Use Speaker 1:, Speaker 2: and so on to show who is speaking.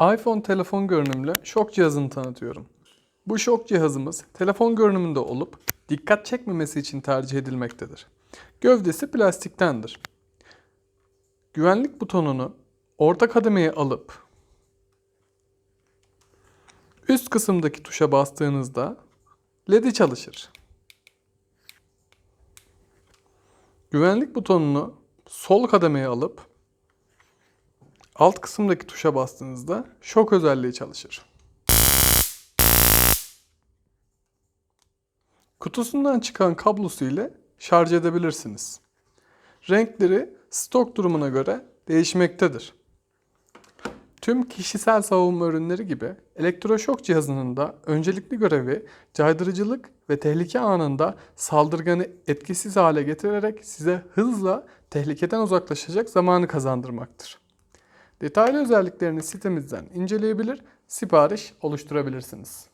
Speaker 1: iPhone telefon görünümlü şok cihazını tanıtıyorum. Bu şok cihazımız telefon görünümünde olup dikkat çekmemesi için tercih edilmektedir. Gövdesi plastiktendir. Güvenlik butonunu orta kademeye alıp üst kısımdaki tuşa bastığınızda LED'i çalışır. Güvenlik butonunu sol kademeye alıp alt kısımdaki tuşa bastığınızda şok özelliği çalışır. Kutusundan çıkan kablosu ile şarj edebilirsiniz. Renkleri stok durumuna göre değişmektedir. Tüm kişisel savunma ürünleri gibi elektroşok cihazının da öncelikli görevi caydırıcılık ve tehlike anında saldırganı etkisiz hale getirerek size hızla tehlikeden uzaklaşacak zamanı kazandırmaktır. Detaylı özelliklerini sitemizden inceleyebilir, sipariş oluşturabilirsiniz.